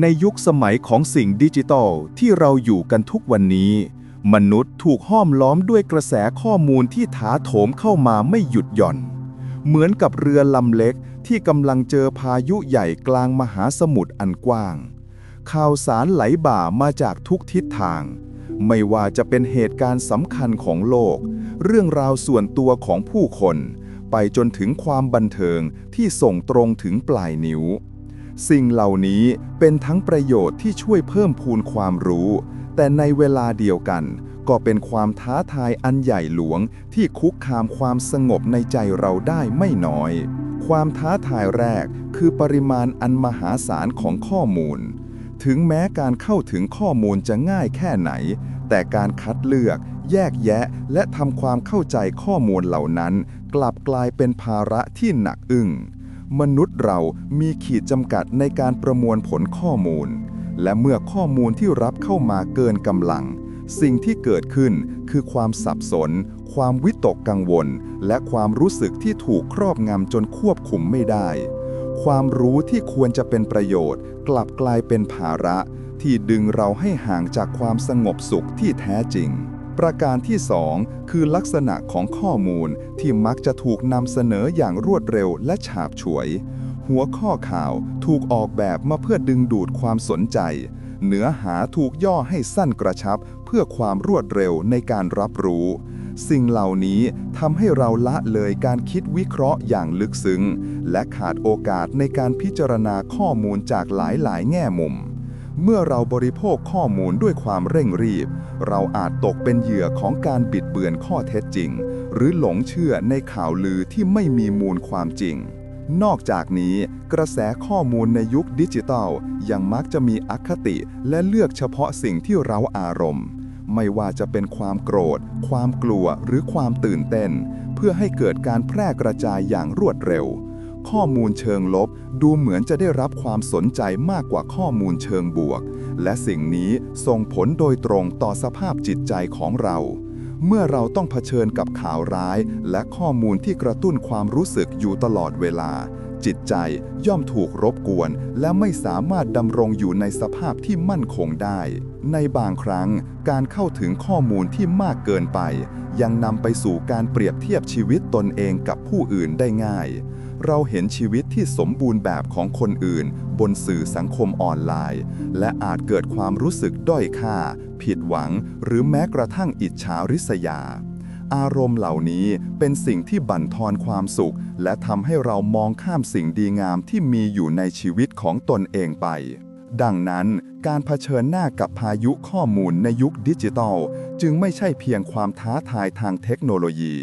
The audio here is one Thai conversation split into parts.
ในยุคสมัยของสิ่งดิจิทัลที่เราอยู่กันทุกวันนี้ มนุษย์ถูกห้อมล้อมด้วยกระแสข้อมูลที่ถาโถมเข้ามาไม่หยุดหย่อน เหมือนกับเรือลำเล็กที่กำลังเจอพายุใหญ่กลางมหาสมุทรอันกว้าง ข่าวสารไหลบ่ามาจากทุกทิศทาง ไม่ว่าจะเป็นเหตุการณ์สำคัญของโลก เรื่องราวส่วนตัวของผู้คน ไปจนถึงความบันเทิงที่ส่งตรงถึงปลายนิ้ว สิ่งเหล่านี้เป็นทั้งประโยชน์ที่ช่วยเพิ่มพูนความรู้ แต่ในเวลาเดียวกัน ก็เป็นความท้าทายอันใหญ่หลวงที่คุกคามความสงบในใจเราได้ไม่น้อย ความท้าทายแรกคือปริมาณอันมหาศาลของข้อมูล ถึงแม้การเข้าถึงข้อมูลจะง่ายแค่ไหน แต่การคัดเลือกแยกแยะและทำความเข้าใจข้อมูลเหล่านั้น กลับกลายเป็นภาระที่หนักอึ้ง มนุษย์เรามีขีดจำกัดในการประมวลผลข้อมูล และเมื่อข้อมูลที่รับเข้ามาเกินกำลัง สิ่งที่เกิดขึ้นคือความสับสน ความวิตกกังวล และความรู้สึกที่ถูกครอบงำจนควบคุมไม่ได้ ความรู้ที่ควรจะเป็นประโยชน์ กลับกลายเป็นภาระ ที่ดึงเราให้ห่างจากความสงบสุขที่แท้จริง ประการที่สองคือลักษณะของข้อมูลที่มักจะถูกนำเสนออย่างรวดเร็วและฉาบฉวย หัวข้อข่าวถูกออกแบบมาเพื่อดึงดูดความสนใจ เนื้อหาถูกย่อให้สั้นกระชับ เพื่อความรวดเร็วในการรับรู้ สิ่งเหล่านี้ทำให้เราละเลยการคิดวิเคราะห์อย่างลึกซึ้ง และขาดโอกาสในการพิจารณาข้อมูลจากหลายๆ แง่มุม เมื่อเราบริโภคข้อมูลด้วยความเร่งรีบ เราอาจตกเป็นเหยื่อของการบิดเบือนข้อเท็จจริง หรือหลงเชื่อในข่าวลือที่ไม่มีมูลความจริง นอกจากนี้ กระแสข้อมูลในยุคดิจิทัล ยังมักจะมีอคติและเลือกเฉพาะสิ่งที่เราอารมณ์ ไม่ว่าจะเป็นความโกรธ ความกลัวหรือความตื่นเต้น เพื่อให้เกิดการแพร่กระจายอย่างรวดเร็ว ข้อมูลเชิงลบดูเหมือนจะได้รับความสนใจมากกว่าข้อมูลเชิงบวก และสิ่งนี้ส่งผลโดยตรงต่อสภาพจิตใจของเรา เมื่อเราต้องเผชิญกับข่าวร้าย และข้อมูลที่กระตุ้นความรู้สึกอยู่ตลอดเวลา จิตใจย่อมถูกรบกวน และไม่สามารถดำรงอยู่ในสภาพที่มั่นคงได้ ในบางครั้งการเข้าถึงข้อมูลที่มากเกินไป ยังนำไปสู่การเปรียบเทียบชีวิตตนเองกับผู้อื่นได้ง่าย เราเห็นชีวิตที่สมบูรณ์แบบของคนอื่น บนสื่อสังคมออนไลน์ และอาจเกิดความรู้สึกด้อยค่า ผิดหวัง หรือแม้กระทั่งอิจฉาริษยา อารมณ์เหล่านี้เป็นสิ่งที่บั่นทอนความสุข และทำให้เรามองข้ามสิ่งดีงามที่มีอยู่ในชีวิตของตนเองไปดังนั้นการเผชิญหน้ากับพายุข้อมูลในยุคดิจิทัล จึงไม่ใช่เพียงความท้าทายทางเทคโนโลยี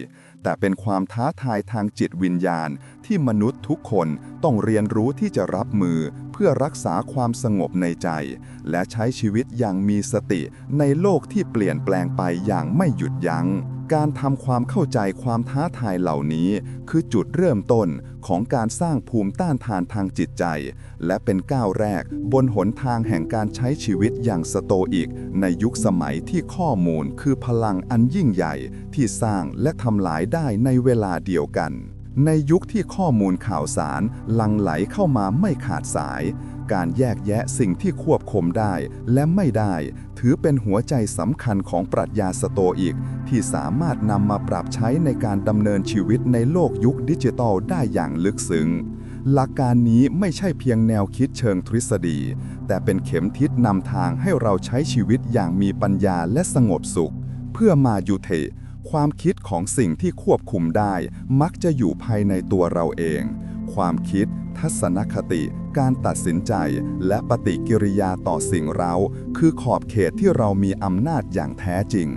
แต่เป็นความท้าทายทางจิตวิญญาณที่มนุษย์ทุกคนต้องเรียนรู้ที่จะรับมือ เพื่อรักษาความสงบในใจ และใช้ชีวิตอย่างมีสติในโลกที่เปลี่ยนแปลงไปอย่างไม่หยุดยัง้ง การทำความเข้าใจความท้าทายเหล่านี้ คือจุดเริ่มต้นของการสร้างภูมิต้านทานทางจิตใจ และเป็นก้าวแรกบนหนทางแห่งการใช้ชีวิตอย่างสโตอิก ในยุคสมัยที่ข้อมูลคือพลังอันยิ่งใหญ่ที่สร้างและทำลายได้ในเวลาเดียวกัน ในยุคที่ข้อมูลข่าวสารลังไหลเข้ามาไม่ขาดสาย การแยกแยะสิ่งที่ควบคุมได้และไม่ได้ ถือเป็นหัวใจสำคัญของปรัชญาสโตอิก ที่สามารถนำมาปรับใช้ในการดำเนินชีวิตในโลกยุคดิจิทัลได้อย่างลึกซึ้งหลักการนี้ไม่ใช่เพียงแนวคิดเชิงทฤษฎี แต่เป็นเข็มทิศนำทางให้เราใช้ชีวิตอย่างมีปัญญาและสงบสุข เพื่อมายุเท ความคิดของสิ่งที่ควบคุมได้ มักจะอยู่ภายในตัวเราเอง ความคิด ทัศนคติ การตัดสินใจ และปฏิกิริยาต่อสิ่งเรา คือขอบเขตที่เรามีอำนาจอย่างแท้จริง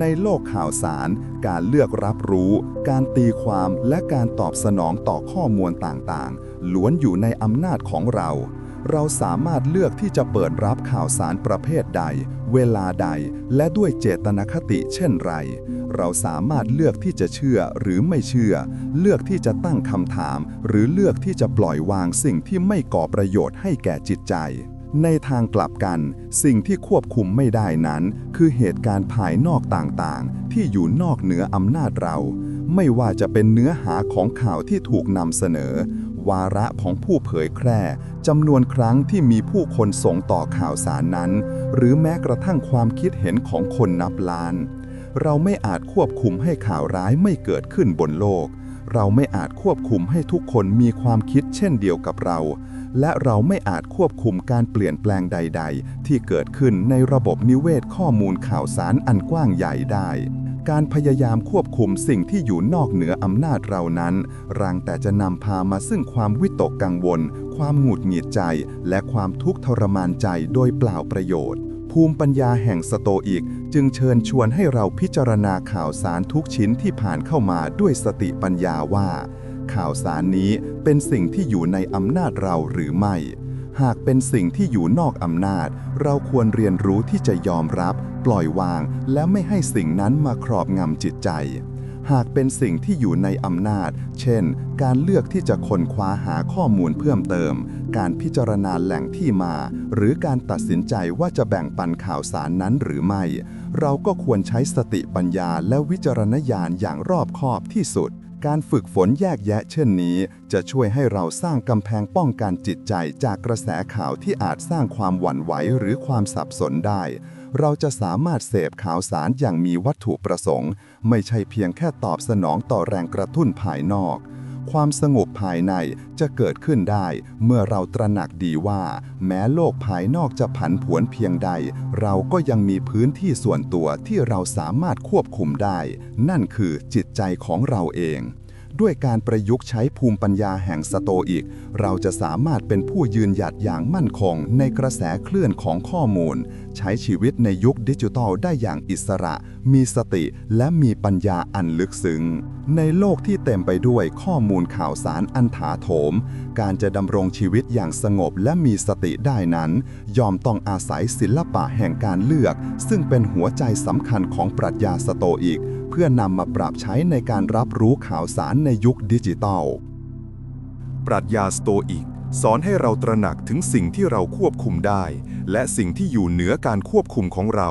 ในโลกข่าวสาร การเลือกรับรู้ การตีความและการตอบสนองต่อข้อมูลต่างๆ ล้วนอยู่ในอำนาจของเรา เราสามารถเลือกที่จะเปิดรับข่าวสารประเภทใด เวลาใด และด้วยเจตนคติเช่นไร เราสามารถเลือกที่จะเชื่อหรือไม่เชื่อ เลือกที่จะตั้งคำถาม หรือเลือกที่จะปล่อยวางสิ่งที่ไม่ก่อประโยชน์ให้แก่จิตใจ ในทางกลับกัน สิ่งที่ควบคุมไม่ได้นั้น คือเหตุการณ์ภายนอกต่างๆ ที่อยู่นอกเหนืออำนาจเราไม่ว่าจะเป็นเนื้อหาของข่าวที่ถูกนำเสนอ วาระของผู้เผยแพร่จำนวนครั้งที่มีผู้คนส่งต่อข่าวสารนั้น หรือแม้กระทั่งความคิดเห็นของคนนับล้าน เราไม่อาจควบคุมให้ข่าวร้ายไม่เกิดขึ้นบนโลก เราไม่อาจควบคุมให้ทุกคนมีความคิดเช่นเดียวกับเรา และเราไม่อาจควบคุมการเปลี่ยนแปลงใด ๆ ที่เกิดขึ้นในระบบนิเวศข้อมูลข่าวสารอันกว้างใหญ่ได้ การพยายามควบคุมสิ่งที่อยู่นอกเหนืออำนาจเรานั้น รังแต่จะนำพามาซึ่งความวิตกกังวล ความหงุดหงิดใจ และความทุกข์ทรมานใจโดยเปล่าประโยชน์ ภูมิปัญญาแห่งสโตอิก จึงเชิญชวนให้เราพิจารณาข่าวสารทุกชิ้นที่ผ่านเข้ามาด้วยสติปัญญาว่า ข่าวสารนี้เป็นสิ่งที่อยู่ในอำนาจเราหรือไม่ หากเป็นสิ่งที่อยู่นอกอำนาจ เราควรเรียนรู้ที่จะยอมรับ ปล่อยวาง และไม่ให้สิ่งนั้นมาครอบงำจิตใจ หากเป็นสิ่งที่อยู่ในอำนาจ เช่น การเลือกที่จะค้นคว้าหาข้อมูลเพิ่มเติม การพิจารณาแหล่งที่มา หรือการตัดสินใจว่าจะแบ่งปันข่าวสารนั้นหรือไม่ เราก็ควรใช้สติปัญญาและวิจารณญาณอย่างรอบคอบที่สุด การฝึกฝนแยกแยะเช่นนี้ จะช่วยให้เราสร้างกำแพงป้องกันจิตใจจากกระแสข่าวที่อาจสร้างความหวั่นไหวหรือความสับสนได้ เราจะสามารถเสพข่าวสารอย่างมีวัตถุประสงค์ ไม่ใช่เพียงแค่ตอบสนองต่อแรงกระตุ้นภายนอก ความสงบภายในจะเกิดขึ้นได้เมื่อเราตระหนักดีว่า แม้โลกภายนอกจะผันผวนเพียงใด เราก็ยังมีพื้นที่ส่วนตัวที่เราสามารถควบคุมได้ นั่นคือจิตใจของเราเอง ด้วยการประยุกต์ใช้ภูมิปัญญาแห่งสโตอิกเราจะสามารถเป็นผู้ยืนหยัดอย่างมั่นคง ในกระแสเคลื่อนของข้อมูล ใช้ชีวิตในยุคดิจิทัลได้อย่างอิสระ มีสติและมีปัญญาอันลึกซึ้ง ในโลกที่เต็มไปด้วยข้อมูลข่าวสารอันถาโถม การจะดำรงชีวิตอย่างสงบและมีสติได้นั้น ยอมต้องอาศัยศิลปะแห่งการเลือก ซึ่งเป็นหัวใจสำคัญของปรัชญาสโตอิก พื่อนำมาปรับใช้ในการรับรู้ข่าวสารในยุคดิจิทัลปรัชญาสโตอิก สอนให้เราตระหนักถึงสิ่งที่เราควบคุมได้ และสิ่งที่อยู่เหนือการควบคุมของเรา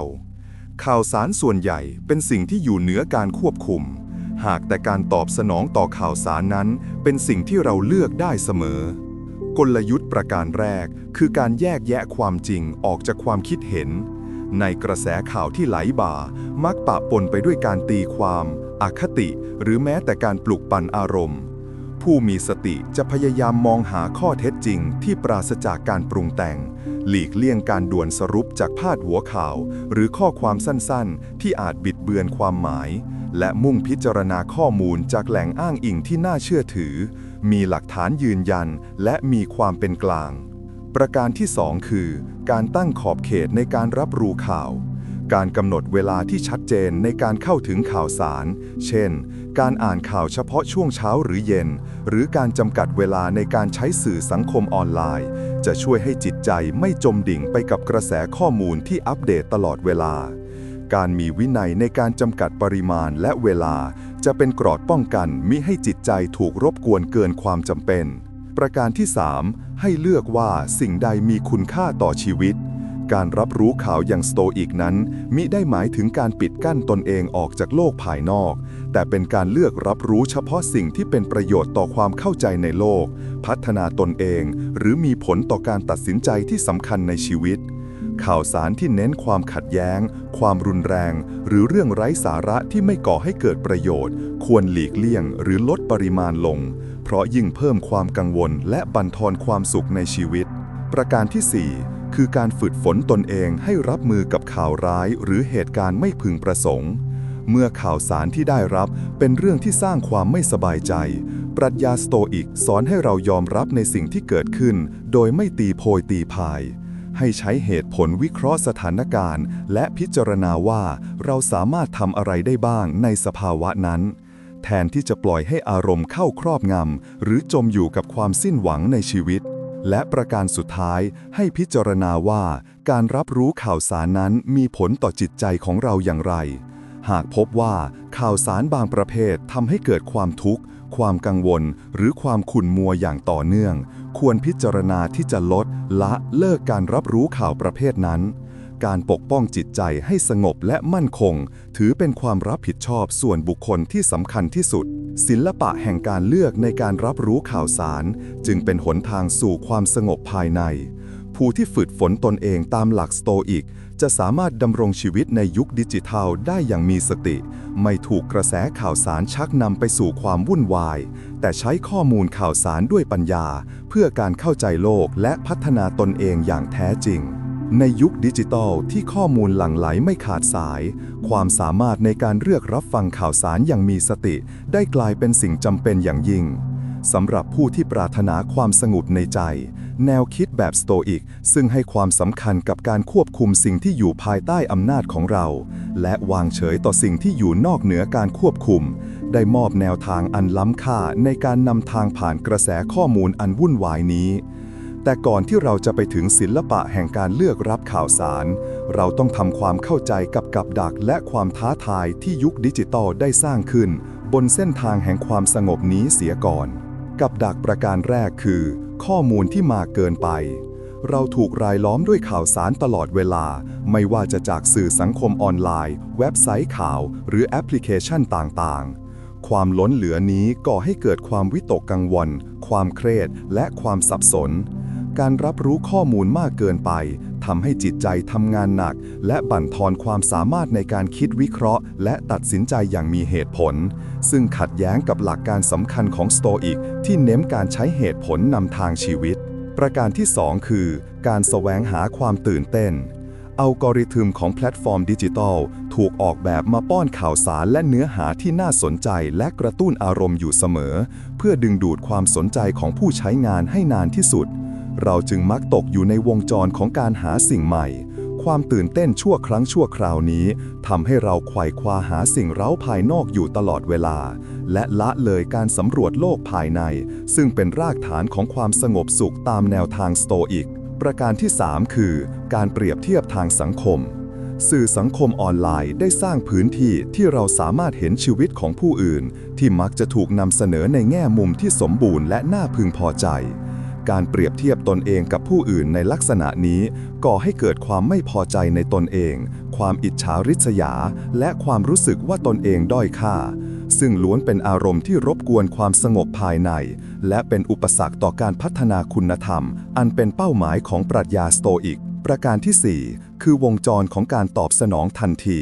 ข่าวสารส่วนใหญ่เป็นสิ่งที่อยู่เหนือการควบคุม หากแต่การตอบสนองต่อข่าวสารนั้น เป็นสิ่งที่เราเลือกได้เสมอ กลยุทธ์ประการแรก คือการแยกแยะความจริงออกจากความคิดเห็น ในกระแสข่าวที่ไหลบ่า มักปะปนไปด้วยการตีความ อคติ หรือแม้แต่การปลุกปั่นอารมณ์ ผู้มีสติจะพยายามมองหาข้อเท็จจริงที่ปราศจากการปรุงแต่ง หลีกเลี่ยงการด่วนสรุปจากพาดหัวข่าว หรือข้อความสั้นๆ ที่อาจบิดเบือนความหมาย และมุ่งพิจารณาข้อมูลจากแหล่งอ้างอิงที่น่าเชื่อถือ มีหลักฐานยืนยัน และมีความเป็นกลาง ประการที่ 2 คือ การตั้งขอบเขตในการรับรู้ข่าว การกำหนดเวลาที่ชัดเจนในการเข้าถึงข่าวสาร เช่น การอ่านข่าวเฉพาะช่วงเช้าหรือเย็น หรือการจำกัดเวลาในการใช้สื่อสังคมออนไลน์ จะช่วยให้จิตใจไม่จมดิ่งไปกับกระแสข้อมูลที่อัปเดตตลอดเวลา การมีวินัยในการจำกัดปริมาณและเวลา จะเป็นกรอดป้องกันมิให้จิตใจถูกรบกวนเกินความจำเป็น ประการที่ 3 ให้เลือกว่าสิ่งใดมีคุณค่าต่อชีวิต การรับรู้ข่าวอย่างสโตอีกนั้น มิได้หมายถึงการปิดกั้นตนเองออกจากโลกภายนอก แต่เป็นการเลือกรับรู้เฉพาะสิ่งที่เป็นประโยชน์ต่อความเข้าใจในโลก พัฒนาตนเอง หรือมีผลต่อการตัดสินใจที่สำคัญในชีวิต ข่าวสารที่เน้นความขัดแย้ง ความรุนแรง หรือเรื่องไร้สาระที่ไม่ก่อให้เกิดประโยชน์ ควรหลีกเลี่ยง หรือลดปริมาณลง เพราะยิ่งเพิ่มความกังวล และบั่นทอนความสุขในชีวิต ประการที่ 4 คือการฝึกฝนตนเองให้รับมือกับข่าวร้าย หรือเหตุการณ์ไม่พึงประสงค์เมื่อข่าวสารที่ได้รับเป็นเรื่องที่สร้างความไม่สบายใจ ปรัชญาสโตอิกสอนให้เรายอมรับในสิ่งที่เกิดขึ้น โดยไม่ตีโพยตีพาย ให้ใช้เหตุผลวิเคราะห์สถานการณ์ และพิจารณาว่าเราสามารถทำอะไรได้บ้างในสภาวะนั้น แทนที่จะปล่อยให้อารมณ์เข้าครอบงำหรือจมอยู่กับความสิ้นหวังในชีวิต และประการสุดท้ายให้พิจารณาว่า การรับรู้ข่าวสารนั้นมีผลต่อจิตใจของเราอย่างไร หากพบว่าข่าวสารบางประเภททำให้เกิดความทุกข์ ความกังวล หรือความขุ่นมัวอย่างต่อเนื่อง ควรพิจารณาที่จะลด ละเลิกการรับรู้ข่าวประเภทนั้น การปกป้องจิตใจให้สงบและมั่นคง ถือเป็นความรับผิดชอบส่วนบุคคลที่สำคัญที่สุด ศิลปะแห่งการเลือกในการรับรู้ข่าวสาร จึงเป็นหนทางสู่ความสงบภายใน ผู้ที่ฝึกฝนตนเองตามหลักสโตอิก จะสามารถดำรงชีวิตในยุคดิจิทัลได้อย่างมีสติ ไม่ถูกกระแสข่าวสารชักนำไปสู่ความวุ่นวาย แต่ใช้ข้อมูลข่าวสารด้วยปัญญา เพื่อการเข้าใจโลกและพัฒนาตนเองอย่างแท้จริง ในยุคดิจิทัลที่ข้อมูลหลั่งไหลไม่ขาดสาย ความสามารถในการเลือกรับฟังข่าวสารอย่างมีสติ ได้กลายเป็นสิ่งจำเป็นอย่างยิ่งสำหรับผู้ที่ปรารถนาความสงบในใจ แนวคิดแบบสโตอิก ซึ่งให้ความสำคัญกับการควบคุมสิ่งที่อยู่ภายใต้อำนาจของเรา และวางเฉยต่อสิ่งที่อยู่นอกเหนือการควบคุม ได้มอบแนวทางอันล้ำค่าในการนำทางผ่านกระแสข้อมูลอันวุ่นวายนี้ แต่ก่อนที่เราจะไปถึงศิลปะแห่งการเลือกรับข่าวสาร เราต้องทำความเข้าใจกับกับดักและความท้าทายที่ยุคดิจิตอลได้สร้างขึ้น บนเส้นทางแห่งความสงบนี้เสียก่อน กับดักประการแรกคือ ข้อมูลที่มาเกินไป เราถูกรายล้อมด้วยข่าวสารตลอดเวลา ไม่ว่าจะจากสื่อสังคมออนไลน์ เว็บไซต์ข่าว หรือแอปพลิเคชันต่างๆความล้นเหลือนี้ก่อให้เกิดความวิตกกังวล ความเครียด และความสับสน การรับรู้ข้อมูลมากเกินไป ทำให้จิตใจทำงานหนัก และบั่นทอนความสามารถในการคิดวิเคราะห์ และตัดสินใจอย่างมีเหตุผล ซึ่งขัดแย้งกับหลักการสำคัญของสโตอิกที่เน้นการใช้เหตุผลนำทางชีวิต ประการที่ 2 คือ การแสวงหาความตื่นเต้นอัลกอริทึมของแพลตฟอร์มดิจิทัล ถูกออกแบบมาป้อนข่าวสารและเนื้อหาที่น่าสนใจและกระตุ้นอารมณ์อยู่เสมอ เพื่อดึงดูดความสนใจของผู้ใช้งานให้นานที่สุด เราจึงมักตกอยู่ในวงจรของการหาสิ่งใหม่ ความตื่นเต้นชั่วครั้งชั่วคราวนี้ทำให้เราไขว่คว้าหาสิ่งเร้าภายนอกอยู่ตลอดเวลา และละเลยการสำรวจโลกภายใน ซึ่งเป็นรากฐานของความสงบสุขตามแนวทางสโตอิก ประการที่ 3 คือ การเปรียบเทียบทางสังคมสื่อสังคมออนไลน์ได้สร้างพื้นที่ที่เราสามารถเห็นชีวิตของผู้อื่น ที่มักจะถูกนำเสนอในแง่มุมที่สมบูรณ์และน่าพึงพอใจ การเปรียบเทียบตนเองกับผู้อื่นในลักษณะนี้ ก่อให้เกิดความไม่พอใจในตนเอง ความอิจฉาริษยา และความรู้สึกว่าตนเองด้อยค่า ซึ่งล้วนเป็นอารมณ์ที่รบกวนความสงบภายใน และเป็นอุปสรรคต่อการพัฒนาคุณธรรม อันเป็นเป้าหมายของปรัชญาสโตอิก ประการที่ 4 คือวงจรของการตอบสนองทันที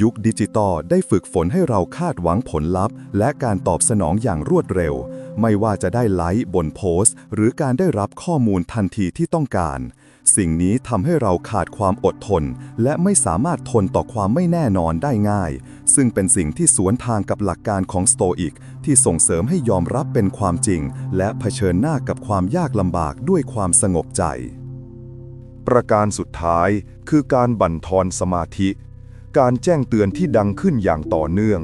ยุคดิจิตอลได้ฝึกฝนให้เราคาดหวังผลลัพธ์ และการตอบสนองอย่างรวดเร็ว ไม่ว่าจะได้ไลค์บนโพสต์ หรือการได้รับข้อมูลทันทีที่ต้องการ สิ่งนี้ทำให้เราขาดความอดทน และไม่สามารถทนต่อความไม่แน่นอนได้ง่าย ซึ่งเป็นสิ่งที่สวนทางกับหลักการของสโตอิก ที่ส่งเสริมให้ยอมรับเป็นความจริง และเผชิญหน้ากับความยากลำบากด้วยความสงบใจ ประการสุดท้ายคือการบั่นทอนสมาธิ การแจ้งเตือนที่ดังขึ้นอย่างต่อเนื่อง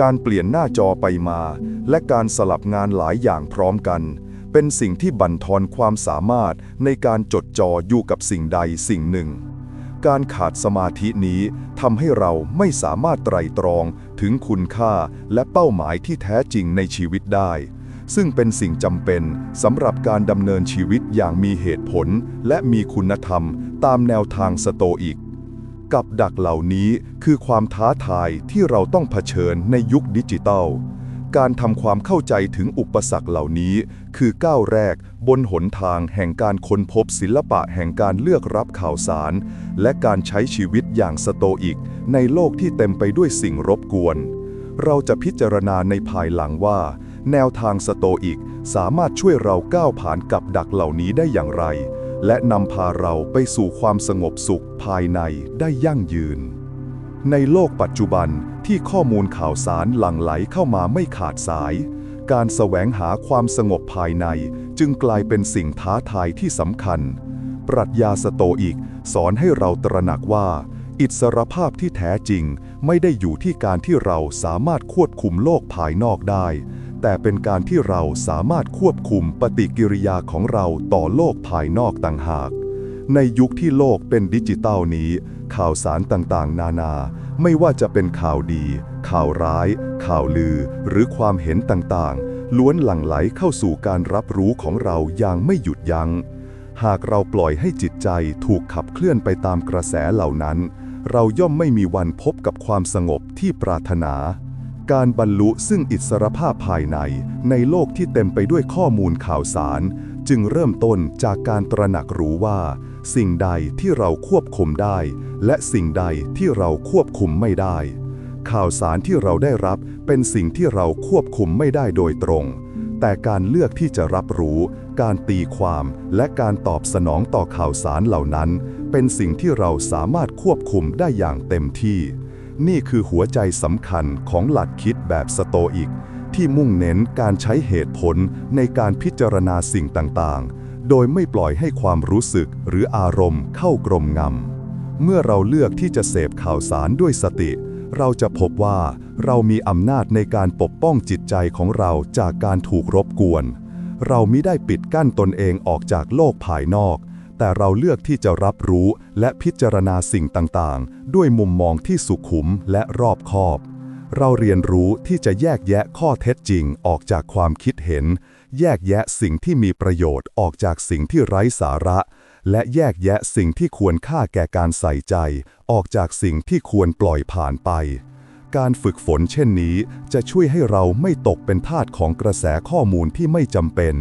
การเปลี่ยนหน้าจอไปมา และการสลับงานหลายอย่างพร้อมกัน เป็นสิ่งที่บั่นทอนความสามารถในการจดจ่ออยู่กับสิ่งใดสิ่งหนึ่ง การขาดสมาธินี้ทำให้เราไม่สามารถไตรตรองถึงคุณค่าและเป้าหมายที่แท้จริงในชีวิตได้ ซึ่งเป็นสิ่งจำเป็นสำหรับการดำเนินชีวิตอย่างมีเหตุผล และมีคุณธรรมตามแนวทางสโตอิก กับดักเหล่านี้คือความท้าทายที่เราต้องเผชิญในยุคดิจิตัล การทำความเข้าใจถึงอุปสรรคเหล่านี้ คือก้าวแรกบนหนทางแห่งการค้นพบศิลปะแห่งการเลือกรับข่าวสาร และการใช้ชีวิตอย่างสโตอิก ในโลกที่เต็มไปด้วยสิ่งรบกวน เราจะพิจารณาในภายหลังว่า แนวทางสโตอิกสามารถช่วยเราก้าวผ่านกับดักเหล่านี้ได้อย่างไร และนำพาเราไปสู่ความสงบสุขภายในได้ยั่งยืน ในโลกปัจจุบันที่ข้อมูลข่าวสารหลั่งไหลเข้ามาไม่ขาดสาย การแสวงหาความสงบภายในจึงกลายเป็นสิ่งท้าทายที่สำคัญ ปรัชญาสโตอิกสอนให้เราตระหนักว่า อิสรภาพที่แท้จริงไม่ได้อยู่ที่การที่เราสามารถควบคุมโลกภายนอกได้ แต่เป็นการที่เราสามารถควบคุมปฏิกิริยาของเราต่อโลกภายนอกต่างหาก ในยุคที่โลกเป็นดิจิตัลนี้ ข่าวสารต่างๆ นานา ไม่ว่าจะเป็นข่าวดี ข่าวร้าย ข่าวลือ หรือความเห็นต่างๆ ล้วนหลั่งไหลเข้าสู่การรับรู้ของเราอย่างไม่หยุดยัง้ง หากเราปล่อยให้จิตใจถูกขับเคลื่อนไปตามกระแสเหล่านั้น เราย่อมไม่มีวันพบกับความสงบที่ปรารถนา การบรรลุซึ่งอิสรภาพภายใน ในโลกที่เต็มไปด้วยข้อมูลข่าวสาร จึงเริ่มต้นจากการตระหนักรู้ว่า สิ่งใดที่เราควบคุมได้ และสิ่งใดที่เราควบคุมไม่ได้ ข่าวสารที่เราได้รับเป็นสิ่งที่เราควบคุมไม่ได้โดยตรง แต่การเลือกที่จะรับรู้ การตีความและการตอบสนองต่อข่าวสารเหล่านั้น เป็นสิ่งที่เราสามารถควบคุมได้อย่างเต็มที่ นี่คือหัวใจสำคัญของหลักคิดแบบสโตอิก ที่มุ่งเน้นการใช้เหตุผลในการพิจารณาสิ่งต่างๆ โดยไม่ปล่อยให้ความรู้สึกหรืออารมณ์เข้ากรมงำ เมื่อเราเลือกที่จะเสพข่าวสารด้วยสติ เราจะพบว่าเรามีอำนาจในการปกป้องจิตใจของเราจากการถูกรบกวน เรามิได้ปิดกั้นตนเองออกจากโลกภายนอก แต่เราเลือกที่จะรับรู้และพิจารณาสิ่งต่างๆ ด้วยมุมมองที่สุขุมและรอบคอบ เราเรียนรู้ที่จะแยกแยะข้อเท็จจริงออกจากความคิดเห็น แยกแยะสิ่งที่มีประโยชน์ออกจากสิ่งที่ไร้สาระ และแยกแยะสิ่งที่ควรค่าแก่การใส่ใจ ออกจากสิ่งที่ควรปล่อยผ่านไปการฝึกฝนเช่นนี้จะช่วยให้เราไม่ตกเป็นทาสของกระแสข้อมูลที่ไม่จำเป็น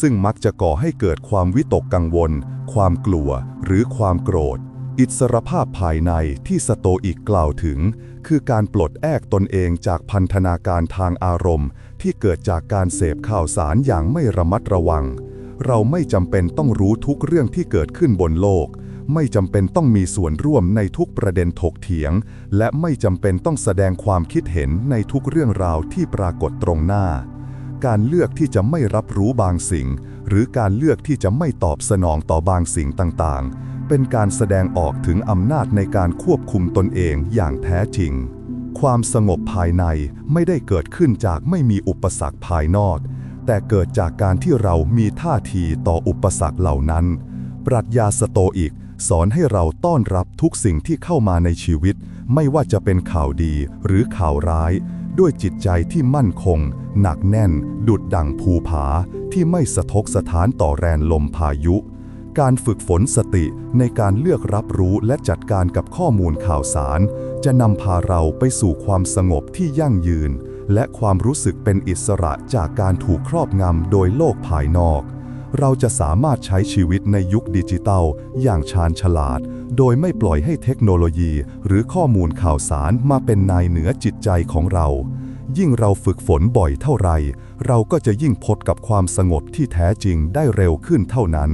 ซึ่งมักจะก่อให้เกิดความวิตกกังวล ความกลัว หรือความโกรธ อิสรภาพภายในที่สโตอิกกล่าวถึง คือการปลดแอกตนเองจากพันธนาการทางอารมณ์ ที่เกิดจากการเสพข่าวสารอย่างไม่ระมัดระวัง เราไม่จำเป็นต้องรู้ทุกเรื่องที่เกิดขึ้นบนโลก ไม่จำเป็นต้องมีส่วนร่วมในทุกประเด็นถกเถียง และไม่จำเป็นต้องแสดงความคิดเห็นในทุกเรื่องราวที่ปรากฏตรงหน้า การเลือกที่จะไม่รับรู้บางสิ่ง หรือการเลือกที่จะไม่ตอบสนองต่อบางสิ่งต่างๆ เป็นการแสดงออกถึงอำนาจในการควบคุมตนเองอย่างแท้จริง ความสงบภายในไม่ได้เกิดขึ้นจากไม่มีอุปสรรคภายนอก แต่เกิดจากการที่เรามีท่าทีต่ออุปสรรคเหล่านั้น ปรัชญาสโตอิกสอนให้เราต้อนรับทุกสิ่งที่เข้ามาในชีวิต ไม่ว่าจะเป็นข่าวดีหรือข่าวร้าย ด้วยจิตใจที่มั่นคง หนักแน่น ดุดดั่งภูผาที่ไม่สะทกสถานต่อแรงลมพายุ การฝึกฝนสติในการเลือกรับรู้และจัดการกับข้อมูลข่าวสาร จะนำพาเราไปสู่ความสงบที่ยั่งยืน และความรู้สึกเป็นอิสระจากการถูกครอบงำโดยโลกภายนอก เราจะสามารถใช้ชีวิตในยุคดิจิตัลอย่างชาญฉลาด โดยไม่ปล่อยให้เทคโนโลยีหรือข้อมูลข่าวสารมาเป็นนายเหนือจิตใจของเรา ยิ่งเราฝึกฝนบ่อยเท่าไร เราก็จะยิ่งพบกับความสงบที่แท้จริงได้เร็วขึ้นเท่านั้น